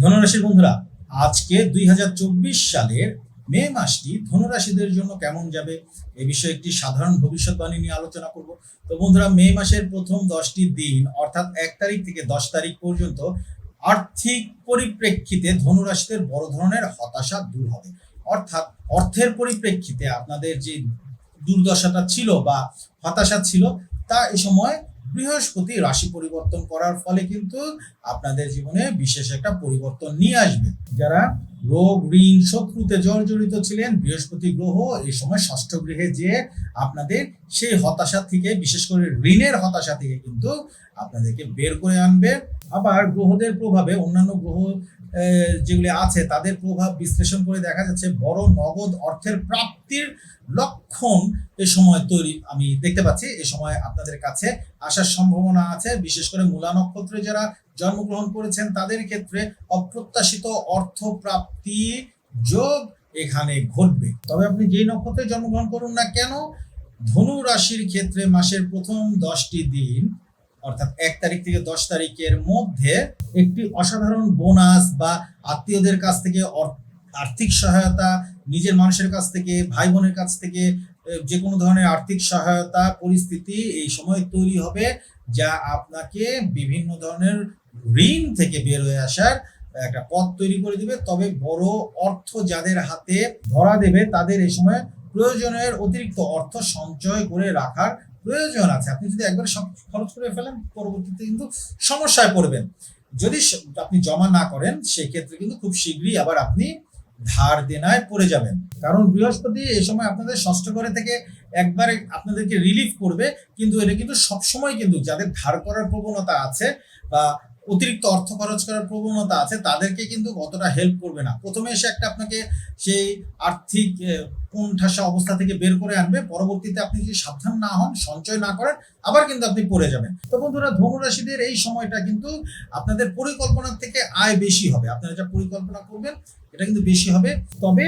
ধনুরাশির বন্ধুরা, আজকে দুই হাজার চব্বিশ সালের মে মাসটি ধনুরাশিদের জন্য কেমন যাবে? এ বিষয়ে একটি সাধারণ ভবিষ্যৎবাণী নিয়ে আলোচনা করব। তো বন্ধুরা, মে মাসের প্রথম দশটি দিন, অর্থাৎ এক তারিখ থেকে দশ তারিখ পর্যন্ত আর্থিক পরিপ্রেক্ষিতে ধনুরাশিদের বড় ধরনের হতাশা দূর হবে। অর্থাৎ অর্থের পরিপ্রেক্ষিতে আপনাদের যে দুর্দশাটা ছিল বা হতাশা ছিল, তা এ সময় বৃহস্পতি রাশি পরিবর্তন করার ফলে কিন্তু আপনাদের জীবনে বিশেষ একটা পরিবর্তন নিয়ে আসবে। যারা রোগ, ঋণ, শত্রুতে জর্জরিত ছিলেন, বৃহস্পতি গ্রহ এই সময় ষষ্ঠ গৃহে যে আপনাদের সেই হতাশা থেকে, বিশেষ করে ঋণের হতাশা থেকে কিন্তু আপনাদেরকে বের করে আনবে। আবার গ্রহদের প্রভাবে অন্যান্য গ্রহ যেগুলি আছে, তাদের প্রভাব বিশ্লেষণ করে দেখা যাচ্ছে বড় নগদ অর্থের প্রাপ্তির লক্ষণ এ সময় তৈরি। আমি দেখতে পাচ্ছি, এ সময় আপনাদের কাছে আসার সম্ভাবনা আছে। বিশেষ করে মূলা নক্ষত্রে যারা জন্মগ্রহণ করেছেন, তাদের ক্ষেত্রে অপ্রত্যাশিত অর্থ প্রাপ্তি যোগ এখানে ঘটবে। তবে আপনি যেই নক্ষত্রে জন্মগ্রহণ করুন না কেন, ধনু রাশির ক্ষেত্রে মাসের প্রথম দশটি দিন অর্থাৎ এক তারিখ থেকে দশ তারিখের মধ্যে একটি অসাধারণ বোনাস বা আত্মীয়দের কাছ থেকে আর্থিক সহায়তা, নিজের মানুষের কাছ থেকে, ভাই বোনের কাছ থেকে যে কোনো ধরনের আর্থিক সহায়তা পরিস্থিতি এই সময় তৈরি হবে যা আপনাকে বিভিন্ন ধরনের ঋণ থেকে বের হয়ে আসার একটা পথ তৈরি করে দিবে। তবে বড় অর্থ যাদের হাতে ধরা দেবে, তাদের এই সময় প্রয়োজনের অতিরিক্ত অর্থ সঞ্চয় করে রাখার প্রয়োজন আছে। আপনি যদি একবার সব খরচ করে ফেলেন, পরবর্তীতে কিন্তু সমস্যায় পড়বেন। যদি আপনি জমা না করেন, সেক্ষেত্রে কিন্তু খুব শীঘ্রই আবার আপনি ধার দেনায় পড়ে যাবেন। কারণ বৃহস্পতি এই সময় আপনাদের ষষ্ঠ ঘরে থেকে একবারে আপনাদেরকে রিলিফ করবে, কিন্তু এটা কিন্তু সবসময় কিন্তু যাদের ধার করার প্রবণতা আছে বা অতিরিক্ত অর্থ খরচ করার প্রবণতা আছে, তাদেরকে কিন্তু অতটা হেল্প করবে না। প্রথমে এসে একটা আপনাকে সেই আর্থিক কোণঠাসা অবস্থা থেকে বের করে আনবে, পরবর্তীতে আপনি যদি সাবধান না হন, সঞ্চয় না করেন, আবার কিন্তু আপনি পড়ে যাবেন। তো বন্ধুরা ধনুরাশিদের এই সময়টা কিন্তু আপনাদের পরিকল্পনার থেকে আয় বেশি হবে। আপনারা যা পরিকল্পনা করবেন, এটা কিন্তু বেশি হবে। তবে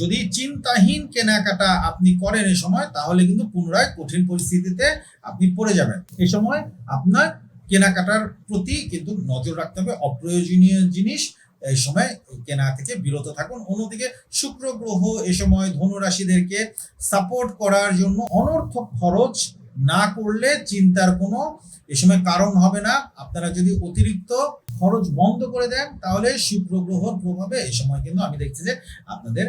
যদি চিন্তাহীন কেনাকাটা আপনি করেন এই সময়, তাহলে কিন্তু পুনরায় কঠিন পরিস্থিতিতে আপনি পড়ে যাবেন। এই সময় আপনার কেনাকাটার প্রতি কিন্তু নজর রাখতে হবে। অপ্রয়োজনীয় জিনিস এই সময় কেনা থেকে বিরত থাকুন। অন্যদিকে শুক্র গ্রহ এ সময় ধনুরাশিদেরকে সাপোর্ট করার জন্য অনর্থক খরচ না করলে চিন্তার কোনো এ সময় কারণ হবে না। আপনারা যদি অতিরিক্ত খরচ বন্ধ করে দেন, তাহলে শুক্র গ্রহর প্রভাবে এই সময় কিন্তু আমি দেখছি যে আপনাদের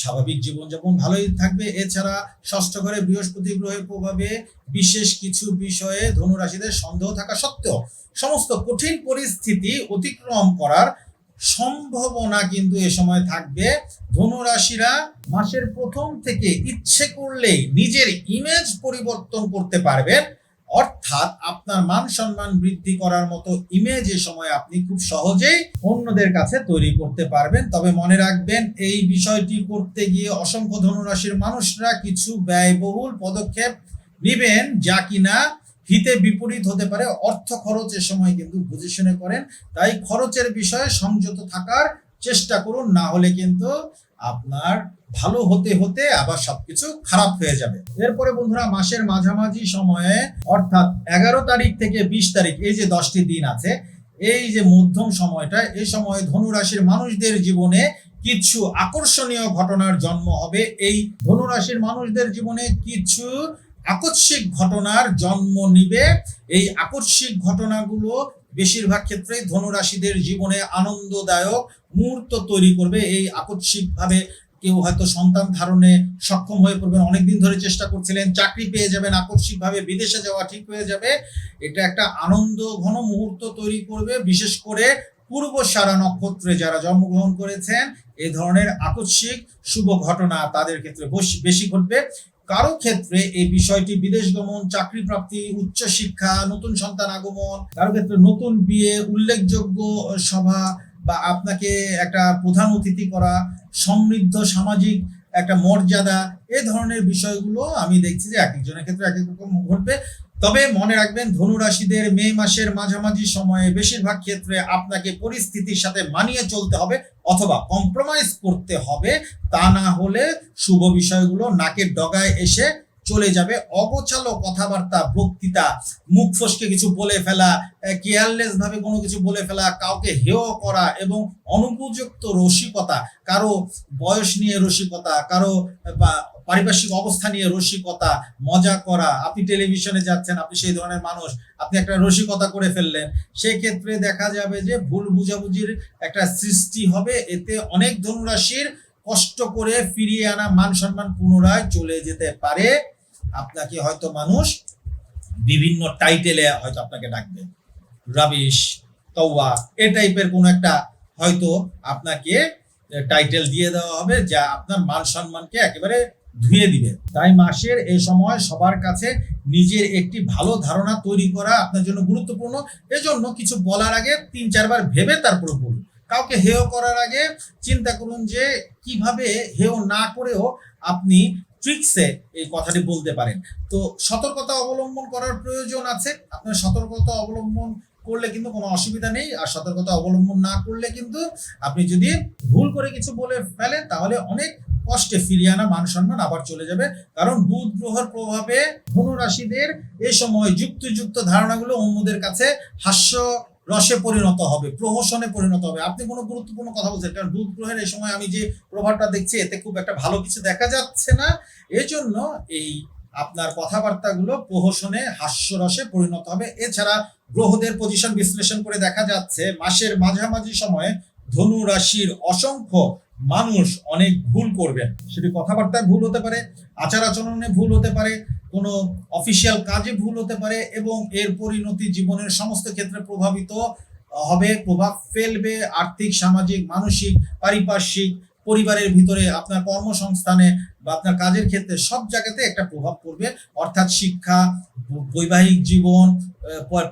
স্বাভাবিক জীবনযাপন ভালোই থাকবে। এছাড়া ষষ্ঠ ঘরে বৃহস্পতি গ্রহের প্রভাবে বিশেষ কিছু বিষয়ে ধনুরাশিদের সন্দেহ থাকা সত্ত্বেও সমস্ত কঠিন পরিস্থিতি অতিক্রম করার সম্ভাবনা কিন্তু এ সময় থাকবে। ধনুরাশিরা মাসের প্রথম থেকে ইচ্ছে করলেই নিজের ইমেজ পরিবর্তন করতে পারবেন। অর্থাৎ আপনার মান সম্মান বৃদ্ধি করার মতো ইমেজ এ সময় আপনি খুব সহজেই অন্যদের কাছে তৈরি করতে পারবেন। তবে মনে রাখবেন, এই বিষয়টি করতে গিয়ে অসংখ্য ধনুরাশির মানুষরা কিছু ব্যয়বহুল পদক্ষেপ নেবেন যা কিনা হিতে বিপরীত হতে পারে। অর্থ খরচ এ সময় কিন্তু বুঝে শুনে করেন। তাই খরচের বিষয়ে সংযত থাকার চেষ্টা করুন। না হলে কিন্তু আপনার ভালো হতে হতে আবার সবকিছু খারাপ হয়ে যাবে। এরপরে বন্ধুরা, মাসের মাঝামাঝি সময়ে, অর্থাৎ এগারো তারিখ থেকে বিশ তারিখ, এই যে দশটি দিন আছে, এই যে মধ্যম সময়টা, এই সময়ে ধনুরাশির মানুষদের জীবনে কিছু আকর্ষণীয় ঘটনার জন্ম হবে। এই ধনুরাশির মানুষদের জীবনে কিছু আকস্মিক ঘটনার জন্ম নিবে। এই আকস্মিক ঘটনাগুলো বেশিরভাগ ক্ষেত্রেই ধনুরাশিদের জীবনে আনন্দদায়ক মুহূর্ত তৈরি করবে। এই আকস্মিক ভাবে কেউ হয়তো সন্তান ধারণে সক্ষম হয়ে পড়বেন। অনেকদিন ধরে চেষ্টা করছিলেন, চাকরি পেয়ে যাবেন আকস্মিক ভাবে বিদেশে যাওয়া ঠিক হয়ে যাবে। এটা একটা আনন্দ ঘন মুহূর্ত তৈরি করবে। বিশেষ করে পূর্ব সারা নক্ষত্রে যারা জন্মগ্রহণ করেছেন, এ ধরনের আকস্মিক শুভ ঘটনা তাদের ক্ষেত্রে বেশি ঘটবে। কারও ক্ষেত্রে এই বিষয়টি বিদেশ গমন চাকরি প্রাপ্তি উচ্চ শিক্ষা নতুন সন্তান আগমন, কারও ক্ষেত্রে নতুন বিয়ে, উল্লেখযোগ্য সভা বা আপনাকে একটা প্রধান অতিথি করা, সমৃদ্ধ সামাজিক একটা মর্যাদা, এ ধরনের বিষয়গুলো আমি দেখছি যে এক একজনের ক্ষেত্রে এক এক রকম ঘটবে। তবে মনে রাখবেন, ধনুরাশিদের মে মাসের মাঝামাঝি সময়ে বেশিরভাগ ক্ষেত্রে আপনাকে পরিস্থিতির সাথে মানিয়ে চলতে হবে অথবা কম্প্রোমাইজ করতে হবে। তা না হলে শুভ বিষয়গুলো নাকের ডগায় এসে চলে যাবে। অগোছালো কথাবার্তা, বক্তৃতা, মুখ ফসকে কিছু বলে ফেলা কেয়ারলেস ভাবে কোনো কিছু বলে ফেলা, কাউকে হেয় করা এবং অনুপযুক্ত রসিকতা, কারও বয়স নিয়ে রসিকতা, কারও বা পারিপার্শ্বিক অবস্থা নিয়ে রসিকতা, মজা করা, আপনি টেলিভিশনে যাচ্ছেন, আপনি সেই ধরনের মানুষ, আপনি একটা রসিকতা করে ফেললেন, সেক্ষেত্রে দেখা যাবে যে ভুল বুঝাবুঝির একটা সৃষ্টি হবে, এতে অনেক ধনুরাশির কষ্ট করে ফিরিয়ে আনা মান সম্মান পুনরায় চলে যেতে পারে। আপনাকে হয়তো মানুষ বিভিন্ন টাইটেলে হয়তো আপনাকে ডাকবে। রাবিশ তওয়া এ টাইপের কোনো একটা হয়তো আপনাকে টাইটেল দিয়ে দেওয়া হবে যা আপনার মান সম্মানকে একেবারে ধুয়ে দিবে। তাই মাসের এই সময় সবার কাছে নিজের একটি ভালো ধারণা তৈরি করা আপনার জন্য গুরুত্বপূর্ণ। এজন্য কিছু বলার আগে তিন চারবার ভেবে তারপর বলুন। কাউকে হেয় করার আগে চিন্তা করুন যে কীভাবে হেয় না করেও আপনি ট্রিক্সে এই কথাটি বলতে পারেন। তো সতর্কতা অবলম্বন করার প্রয়োজন আছে। আপনার সতর্কতা অবলম্বন করলে কিন্তু কোনো অসুবিধা নেই। আর সতর্কতা অবলম্বন না করলে কিন্তু আপনি যদি ভুল করে কিছু বলে ফেলেন, তাহলে অনেক কষ্টে ফিরিয়ে আনা মান সম্মান আবার চলে যাবে। কারণ বুধ গ্রহের প্রভাবে ধনু রাশিদের এই সময় যুক্তিযুক্ত ধারণাগুলো অন্যদের কাছে হাস্য রসে পরিণত হবে, প্রহসনে পরিণত হবে। আপনি কোনো গুরুত্বপূর্ণ কথা বলছেন, কারণ বুধ গ্রহের এই সময় আমি যে প্রভাবটা দেখছি, এতে খুব একটা ভালো কিছু দেখা যাচ্ছে না। এজন্য এই আপনার কথাবার্তাগুলো প্রহসনে, হাস্যরসে পরিণত হবে। এছাড়া গ্রহদের পজিশন বিশ্লেষণ করে দেখা যাচ্ছে, মাসের মাঝামাঝি সময়ে ধনু রাশির অসংখ্য মানুষ অনেক ভুল করবেন। সেটি কথাবার্তায় ভুল হতে পারে আচার আচরণে ভুল হতে পারে কোনো অফিসিয়াল কাজে ভুল হতে পারে এবং এর পরিণতি জীবনের সমস্ত ক্ষেত্রে প্রভাবিত হবে, প্রভাব ফেলবে, আর্থিক, সামাজিক, মানসিক, পারিপার্শ্বিক, পরিবারের ভিতরে আপনার কর্মসংস্থানে বা আপনার কাজের ক্ষেত্রে সব জায়গাতে একটা প্রভাব পড়বে। অর্থাৎ শিক্ষা, বৈবাহিক জীবন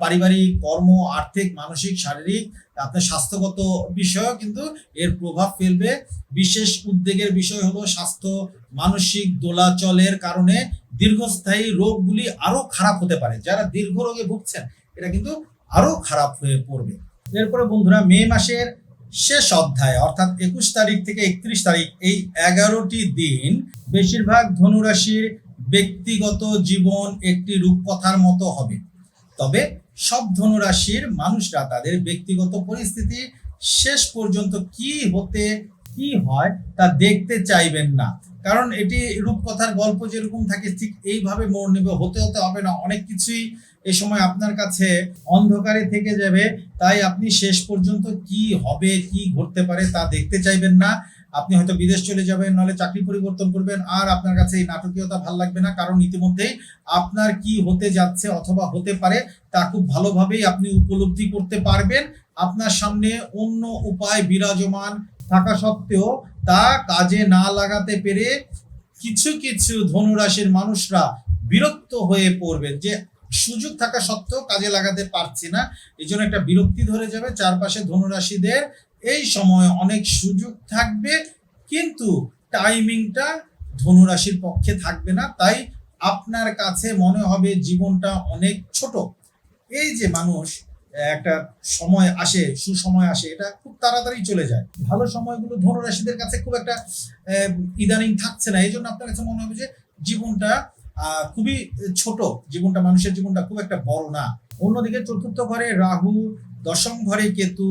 পারিবারিক কর্ম, আর্থিক, মানসিক, শারীরিক, আপনার স্বাস্থ্যগত বিষয়ও কিন্তু এর প্রভাব ফেলবে। বিশেষ উদ্বেগের বিষয় হলো স্বাস্থ্য, মানসিক দোলাচলের কারণে দীর্ঘস্থায়ী রোগগুলি আরও খারাপ হতে পারে। যারা দীর্ঘ রোগে ভুগছেন, এটা কিন্তু আরও খারাপ হয়ে পড়বে। এরপরে বন্ধুরা, মে মাসের শেষ অধ্যায়, অর্থাৎ একুশ তারিখ থেকে একত্রিশ তারিখ, এই এগারোটি দিন বেশিরভাগ ধনুরাশির ব্যক্তিগত জীবন একটি রূপকথার মতো হবে। তবে সব ধনুরাশির মানুষরা তাদের ব্যক্তিগত পরিস্থিতি শেষ পর্যন্ত কি হতে কি হয় তা দেখতে চাইবেন না। কারণ এটি রূপকথার গল্প যেরকম থাকে, ঠিক এইভাবে মোড় নেবে হতে হতে হবে না। অনেক কিছুই এই সময় আপনার কাছে অন্ধকারে থেকে যাবে, তাই আপনি শেষ পর্যন্ত কি হবে, কি ঘটতে পারে তা দেখতে চাইবেন না। আপনি হয়তো বিদেশ চলে যাবেন, নাহলে চাকরি পরিবর্তন করবেন, আর আপনার কাছে এই নাটকীয়তা ভালো লাগবে না। কারণ ইতিমধ্যেই আপনার কি হতে যাচ্ছে অথবা হতে পারে তা খুব ভালোভাবেই আপনি উপলব্ধি করতে পারবেন। আপনার সামনে অন্য উপায় বিরাজমান সত্ত্বেও তা কাজে না লাগাতে পেরে কিছু কিছু ধনুরাশির মানুষরা বিরক্ত হয়ে পড়বেন যে সুযোগ থাকা সত্ত্বেও কাজে লাগাতে পারছি না। এই জন্য একটা বিরক্তি ধরে যাবে চারপাশে ধনুরাশিদের। এই সময় অনেক সুযোগ থাকবে, কিন্তু টাইমিংটা ধনুরাশির পক্ষে থাকবে না। তাই আপনার কাছে মনে হবে জীবনটা অনেক ছোট। এই যে মানুষ একটা সময় আসে, সুসময় আসে, এটা খুব তাড়াতাড়ি চলে যায়। ভালো সময়গুলো ধনুরাশিদের কাছে খুব একটা ইদানিং থাকছে না। এই জন্য আপনার কাছে মনে হবে যে জীবনটা খুবই ছোট। জীবনটা, মানুষের জীবনটা খুব একটা বড় না। অন্যদিকে চতুর্থ ঘরে রাহু, দশম ঘরে কেতু,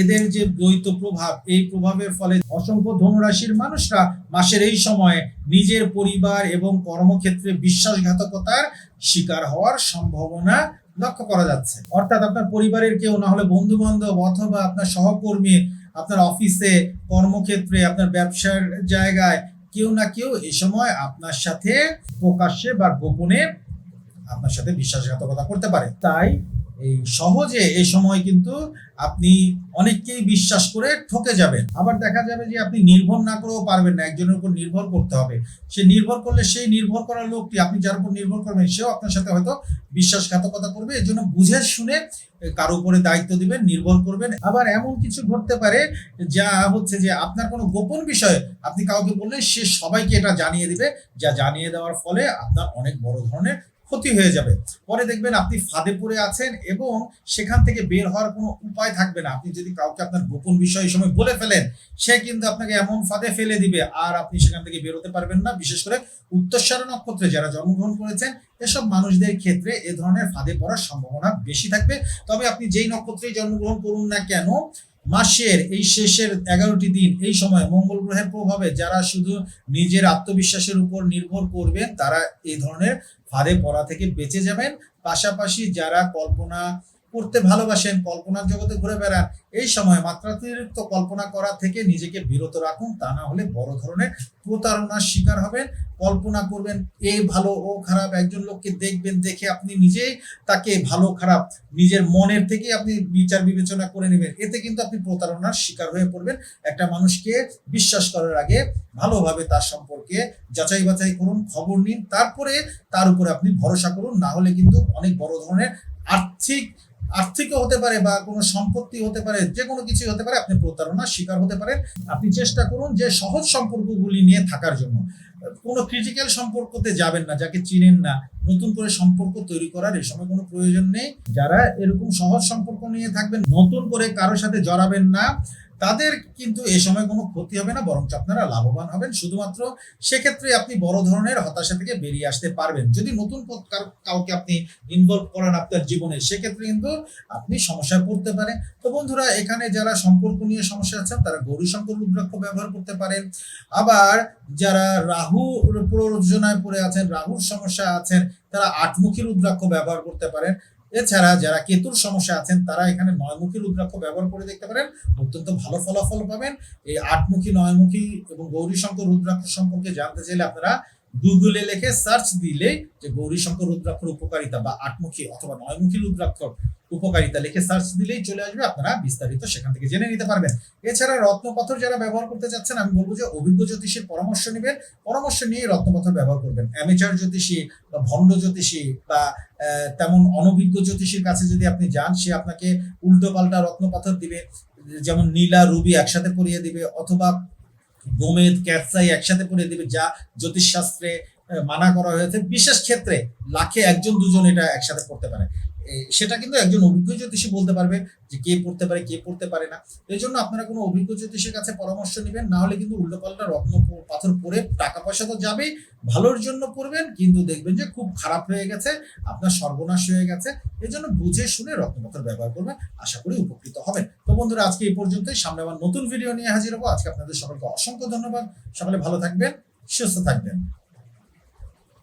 এদের যে দ্বৈত প্রভাব, এই প্রভাবের ফলে অসংখ্য ধনুরাশির মানুষরা মাসের এই সময়ে নিজের পরিবার এবং কর্মক্ষেত্রে বিশ্বাসঘাতকতার শিকার হওয়ার সম্ভাবনা লক্ষ্য করা যাচ্ছে। অর্থাৎ আপনার পরিবারের কেউ না হলে বন্ধু বান্ধব অথবা আপনার সহকর্মী আপনার অফিসে, কর্মক্ষেত্রে, আপনার ব্যবসার জায়গায় কেউ না কেউ এ সময় আপনার সাথে প্রকাশ্যে বা গোপনে আপনার সাথে বিশ্বাসঘাতকতা করতে পারে। তাই এই সহজে এই সময় কিন্তু আপনি অনেককেই বিশ্বাস করে ঠকে যাবেন। আবার দেখা যাবে যে আপনি নির্ভর না করেও পারবেন না, একজনের উপর নির্ভর করতে হবে। সে নির্ভর করলে সেই নির্ভর করার লোকটি, আপনি যার উপর নির্ভর করবেন, সেও আপনার সাথে হয়তো বিশ্বাসঘাতকতা করবে। এর জন্য বুঝে শুনে কারও উপরে দায়িত্ব দিবেন, নির্ভর করবেন। আবার এমন কিছু ঘটতে পারে যা হচ্ছে যে আপনার কোনো গোপন বিষয়, আপনি কাউকে বললে সে সবাইকে এটা জানিয়ে দিবে। যা জানিয়ে দেওয়ার ফলে আপনার অনেক বড় ধরনের ক্ষতি হয়ে যাবে। পরে দেখবেন আপনি ফাঁদে পড়ে আছেন এবং সেখান থেকে বের হওয়ার কোনো উপায় থাকবে না। আপনি যদি কাউকে আপনার গোপন বিষয় এই সময় বলে ফেলেন, সে কিন্তু আপনাকে এমন ফাঁদে ফেলে দিবে আর আপনি সেখান থেকে বেরোতে পারবেন না। বিশেষ করে উত্তরস্বর নক্ষত্রে যারা জন্মগ্রহণ করেছেন, এসব মানুষদের ক্ষেত্রে এ ধরনের ফাঁদে পড়ার সম্ভাবনা বেশি থাকবে। তবে আপনি যেই নক্ষত্রেই জন্মগ্রহণ করুন না কেন মাসের এই শেষের এগারোটি দিন, এই সময় মঙ্গল গ্রহের প্রভাবে যারা শুধু নিজের আত্মবিশ্বাসের উপর নির্ভর করবেন, তারা এই ধরনের ফাঁদে পড়া থেকে বেঁচে যাবেন। পাশাপাশি যারা কল্পনা করতে ভালোবাসেন, কল্পনার জগতে ঘুরে বেড়ান, এই সময় মাত্রাতিরিক্ত কল্পনা করা থেকে নিজেকে বিরত রাখুন, তা না হলে বড় ধরনের প্রতারণার শিকার হবেন। কল্পনা করবেন, এ ভালো, ও খারাপ, একজন লোককে দেখবেন, দেখে আপনি নিজেই তাকে ভালো, খারাপ, নিজের মনের থেকে আপনি বিচার বিবেচনা করে নেবেন। এতে কিন্তু আপনি প্রতারণার শিকার হয়ে পড়বেন। একটা মানুষকে বিশ্বাস করার আগে ভালোভাবে তার সম্পর্কে যাচাই বাছাই করুন, খবর নিন, তারপরে তার উপরে আপনি ভরসা করুন। না হলে কিন্তু অনেক বড় ধরনের আর্থিক আর্থিকও হতে পারে বা কোনো সম্পত্তি হতে পারে যে কোনো কিছুই হতে পারে, আপনি প্রতারণার শিকার হতে পারেন। আপনি চেষ্টা করুন যে সহজ সম্পর্কগুলি নিয়ে থাকার জন্য। কোনো ক্রিটিক্যাল সম্পর্কতে যাবেন না, যাকে চিনেন না। নতুন করে সম্পর্ক তৈরি করার এই সময় কোনো প্রয়োজন নেই। যারা এরকম সহজ সম্পর্ক নিয়ে থাকবেন, নতুন করে কারোর সাথে জড়াবেন না। তাদের কিন্তু এ সময় কোনো ক্ষতি হবে না, বরঞ্চ আপনারা লাভবান হবেন। শুধুমাত্র সেক্ষেত্রে আপনি বড় ধরনের হতাশা থেকে বেরিয়ে আসতে পারবেন। যদি নতুন কাউকে আপনি ইনভলভ করেন আপনার জীবনে, সেক্ষেত্রে কিন্তু আপনি সমস্যায় পড়তে পারেন। তো বন্ধুরা, এখানে যারা সম্পর্ক নিয়ে সমস্যা আছেন, তারা গৌরীশঙ্কর রুদ্রাক্ষ ব্যবহার করতে পারেন। আবার যারা রাহু প্রযোজনায় পড়ে আছেন, রাহুর সমস্যা আছেন, তারা আটমুখী রুদ্রাক্ষ ব্যবহার করতে পারেন। এছাড়া যারা কেতুর সমস্যা আছেন, তারা এখানে নয়মুখী রুদ্রাক্ষ ব্যবহার করে দেখতে পারেন। অত্যন্ত ভালো ফলাফল পাবেন। এই আটমুখী, নয়মুখী এবং গৌরী শঙ্কর রুদ্রাক্ষ সম্পর্কে জানতে চাইলে আপনারা গুগলে লিখে সার্চ দিলে যে গৌরীশঙ্কর রুদ্রাক্ষর উপকারিতা বা আটমুখী অথবা নয়মুখী রুদ্রাক্ষর উপকারিতা লিখে সার্চ দিলেই চলে আসবে, আপনারা বিস্তারিত সেখান থেকে জেনে নিতে পারবেন। এছাড়া রত্নপাথর যারা ব্যবহার করতে চাচ্ছেন, আমি বলব যে অভিজ্ঞ জ্যোতিষীর পরামর্শ নেবেন। পরামর্শ নিয়ে রত্নপাথর ব্যবহার করবেন। অ্যামেচার জ্যোতিষী বা ভণ্ড জ্যোতিষী বা তেমন অনভিজ্ঞ জ্যোতিষীর কাছে যদি আপনি যান, সে আপনাকে উল্টো পাল্টা রত্নপাথর দিবে। যেমন নীলা, রুবি একসাথে করিয়ে দিবে, অথবা গোমেদ ক্যাটসাই একসাথে পড়ে দিবে, যা জ্যোতিষ শাস্ত্রে মানা করা হয়েছে। বিশেষ ক্ষেত্রে লাখে একজন দুজন এটা একসাথে পড়তে পারে। সেটা কিন্তু একজন অভিজ্ঞ জ্যোতিষী বলতে পারবে যে কে পড়তে পারে, কে পড়তে পারে না। এই জন্য আপনারা কোনো অভিজ্ঞ জ্যোতিষের কাছে পরামর্শ নেবেন, না হলে কিন্তু উল্টোপাল্টা রত্ন পাথর পরে টাকা পয়সা তো যাবেই, ভালোর জন্য পড়বেন, কিন্তু দেখবেন যে খুব খারাপ হয়ে গেছে, আপনার সর্বনাশ হয়ে গেছে। এই জন্য বুঝে শুনে রত্ন পাথর ব্যবহার করবেন, আশা করি উপকৃত হবেন। তো বন্ধুরা, আজকে এই পর্যন্তই। সামনে আবার নতুন ভিডিও নিয়ে হাজির হব। আজকে আপনাদের সকলকে অসংখ্য ধন্যবাদ। সকলে ভালো থাকবেন, সুস্থ থাকবেন।